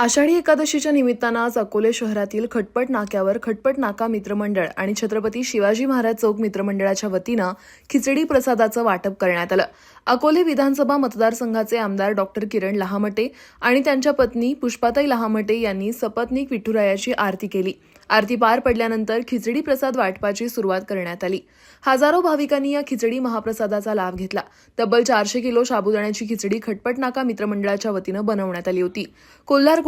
आषाढी एकादशीच्या निमित्तानं आज अकोले शहरातील खटपट नाक्यावर खटपट नाका मित्रमंडळ आणि छत्रपती शिवाजी महाराज चौक मित्रमंडळाच्या वतीनं खिचडी प्रसादाचं वाटप करण्यात आलं. अकोले विधानसभा मतदारसंघाचे आमदार डॉक्टर किरण लहामटे आणि त्यांच्या पत्नी पुष्पाताई लहामटे यांनी सपत्नीक विठुरायाची आरती केली. आरती पार पडल्यानंतर खिचडी प्रसाद वाटपाची सुरुवात करण्यात आली. हजारो भाविकांनी या खिचडी महाप्रसादाचा लाभ घेतला. तब्बल चारशे किलो साबुदाण्याची खिचडी खटपट नाका मित्रमंडळाच्या वतीनं बनवण्यात आली होती.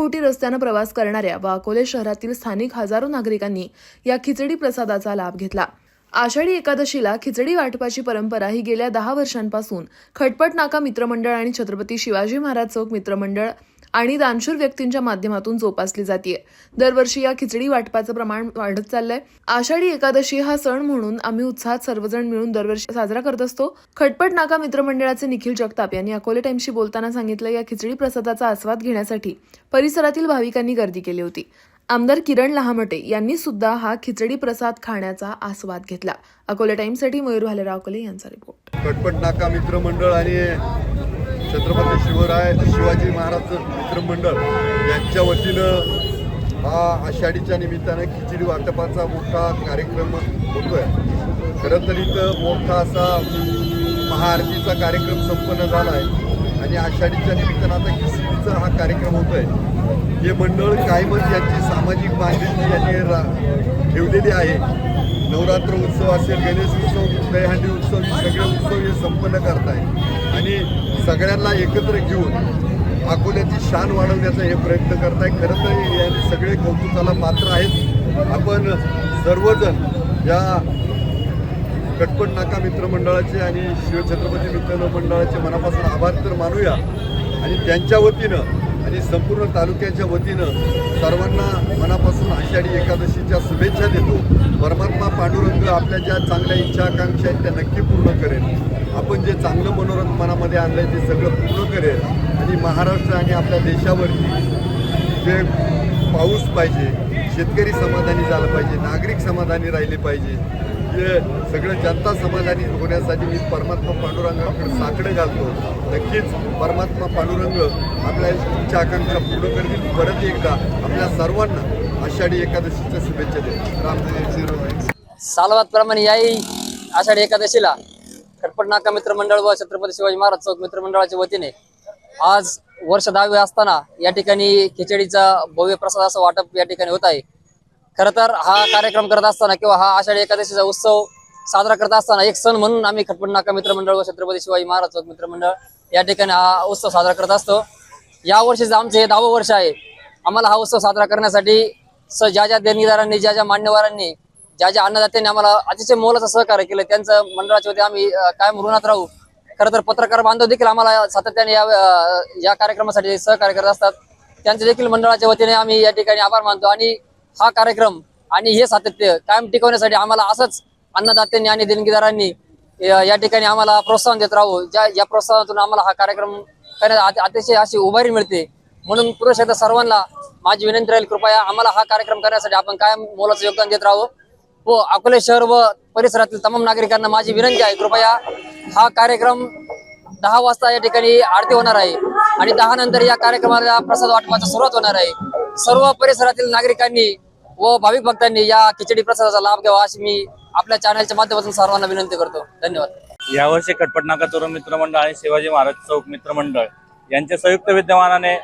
कोल्हारकोटी रस्त्यानं प्रवास करणाऱ्या व अकोले शहरातील स्थानिक हजारो नागरिकांनी या खिचडी प्रसादाचा लाभ घेतला. आषाढी एकादशीला खिचडी वाटपाची परंपरा ही गेल्या दहा वर्षांपासून खटपट नाका मित्रमंडळ आणि छत्रपती शिवाजी महाराज चौक मित्रमंडळ आणि दानशूर व्यक्तींच्या माध्यमातून जोपासली जाते दरवर्षी या खिचडी वाटपाचं प्रमाण वाढत चाललंय. आषाढी एकादशी हा सण म्हणून आम्ही उत्साहात सर्वजण मिळून दरवर्षी साजरा करत असतो. खटपट नाका मित्रमंडळाचे निखिल जगताप यांनी अकोले टाइम्सशी बोलताना सांगितलं या खिचडी प्रसादाचा आस्वाद घेण्यासाठी परिसरातील भाविकांनी गर्दी केली होती. आमदार किरण लहामटे यांनी सुद्धा हा खिचडी प्रसाद खाण्याचा आस्वाद घेतला. अकोले टाइम्ससाठी मयूर भालेराव कोले यांचा रिपोर्ट. कटपट नाका मित्रमंडळ आणि छत्रपती शिवराय शिवाजी महाराज मित्रमंडळ यांच्या वतीनं हा आषाढीच्या निमित्तानं खिचडी वाटपाचा मोठा कार्यक्रम होतोय. खरं तर इथं मोठा असा महाआरतीचा कार्यक्रम संपन्न झाला आहे आणि आषाढीच्या निमित्तानं आता खिचडीचा हा कार्यक्रम होतोय. हे मंडळ कायमच यांची सामाजिक बांधिलकी यांनी रा- ठेवलेली आहे. नवरात्र उत्सव असेल गणेश उत्सव दहीहंडी उत्सव हे सगळे उत्सव हे संपन्न करताय. आणि सगळ्यांना एकत्र घेऊन अकोल्याची शान वाढवण्याचा हे प्रयत्न करताय. खरं तर याने सगळे कौतुकाला पात्र आहेत. आपण सर्वजण या कटपट नाका मित्रमंडळाचे आणि शिवछत्रपती मित्र मंडळाचे मनापासून आभार तर मानूया. आणि त्यांच्या वतीनं आणि संपूर्ण तालुक्याच्या वतीनं सर्वांना मनापासून आषाढी एकादशीच्या शुभेच्छा देतो. परमात्मा पांडुरंग आपल्या ज्या चांगल्या इच्छा आकांक्षा आहेत त्या नक्की पूर्ण करेल. आपण जे चांगलं मनोरंग मनामध्ये आणलंय ते सगळं पूर्ण करेल. आणि महाराष्ट्र आणि आपल्या देशावरती जे पाऊस पाहिजे शेतकरी समाधानी झालं पाहिजे नागरिक समाधानी राहिले पाहिजे जे सगळं जनता समाधानी होण्यासाठी मी परमात्मा पांडुरंगाकडे साकडे घालतो. नक्कीच परमात्मा पांडुरंग आपल्या तुमच्या आकांक्षा पूर्ण करतील. परत एकदा आपल्या सर्वांना आषाढी एकादशीच्या शुभेच्छा देतो. रामदेव शिरोमणी. याही आषाढी एकादशीला खटपट नाका मित्रमंडळ व छत्रपती शिवाजी महाराज चौक मित्रमंडळाच्या वतीने आज वर्ष दहावे असताना या ठिकाणी खिचडीचा भव्य प्रसाद असं वाटप या ठिकाणी होत आहे. खरं तर हा कार्यक्रम करत असताना किंवा हा आषाढी एकादशीचा उत्सव साजरा करत असताना एक सण म्हणून आम्ही खटपट नाका मित्रमंडळ व छत्रपती शिवाजी महाराज चौक मित्रमंडळ या ठिकाणी हा उत्सव साजरा करत असतो. या वर्षीचं आमचं हे दहावं वर्ष आहे. आम्हाला हा उत्सव साजरा करण्यासाठी स ज्या ज्या देणगीदारांनी ज्या ज्या मान्यवरांनी ज्या ज्या अन्नदात्यांनी आम्हाला अतिशय मोलाचं सहकार्य केलं त्यांचं मंडळाच्या वती आम्ही कायम ऋणात राहू. खरं तर पत्रकार बांधव देखील आम्हाला सातत्याने या या कार्यक्रमासाठी सहकार्य करत असतात. त्यांचे देखील मंडळाच्या वतीने आम्ही या ठिकाणी आभार मानतो आणि हा कार्यक्रम आणि हे सातत्य कायम टिकवण्यासाठी आम्हाला असंच अन्नदात्यांनी आणि देणगीदारांनी या ठिकाणी आम्हाला प्रोत्साहन देत राहू. ज्या या प्रोत्साहनातून आम्हाला हा कार्यक्रम करण्यात अतिशय अशी उभारी मिळते. म्हणून पुरुष सर्वांना माझी विनंती राहील कृपया आम्हाला हा कार्यक्रम करण्यासाठी आपण कायम मोलाचं योगदान देत राहू. व अकोले शहर व परिसरातील तमाम नागरिकांना माझी विनंती आहे कृपया हा कार्यक्रम दहा वाजता या ठिकाणी आरती होणार आहे आणि दहा नंतर या कार्यक्रमाला प्रसाद वाटपाची सुरुवात होणार आहे. सर्व परिसरातील नागरिकांनी व भाविक भक्तांनी या खिचडी प्रसादाचा लाभ घ्यावा अशी मी आपल्या चॅनलच्या माध्यमातून सर्वांना विनंती करतो. धन्यवाद. यावर्षी कटपटनाका तरुण मित्रमंडळ आणि शिवाजी महाराज चौक मित्रमंडळ यांच्या संयुक्त विद्यमानाने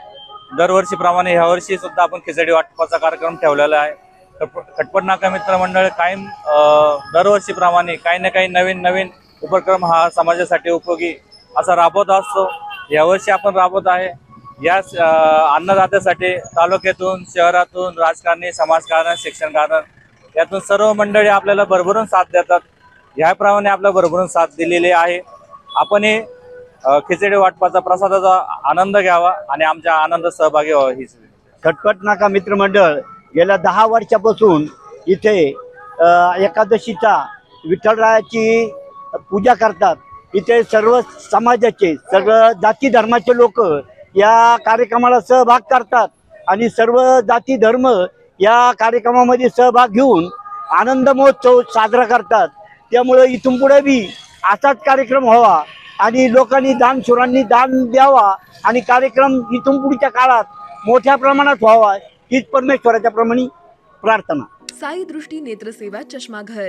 दरवर्षीप्रमाणे ह्यावर्षी सुद्धा आपण खिचडी वाटपाचा कार्यक्रम ठेवलेला आहे. खटप- खटपट नाका मित्रमंडळ कायम अं, दरवर्षीप्रमाणे काही ना काही नवीन नवीन उपक्रम हा समाजासाठी उपयोगी असा राबवत असतो. यावर्षी आपण राबवत आहे. या अन्नदात्यासाठी तालुक्यातून शहरातून राजकारणी समाजकारण शिक्षणकारण यातून सर्व मंडळी आपल्याला भरभरून साथ देतात. ह्याप्रमाणे आपल्या भरभरून साथ दिलेली आहे. आपण हे खिचडी वाटपाचा प्रसादाचा आनंद घ्यावा आणि आमच्या आनंद सहभागी व्हावा ही खटखट नाका मित्रमंडळ. गेल्या दहा वर्षापासून इथे एकादशीचा विठ्ठलरायाची पूजा करतात. इथे सर्व समाजाचे सगळं जाती धर्माचे लोक या कार्यक्रमाला सहभाग करतात. आणि सर्व जाती धर्म या कार्यक्रमामध्ये सहभाग घेऊन आनंद महोत्सव साजरा करतात. त्यामुळे इथून पुढे बी असाच कार्यक्रम व्हावा आणि लोकांनी दानशुरांनी दान द्यावा आणि कार्यक्रम इथून पुढच्या काळात मोठ्या प्रमाणात व्हावा हीच परमेश्वराच्या प्रमाणे प्रार्थना. साई दृष्टी नेत्रसेवा चष्माघर.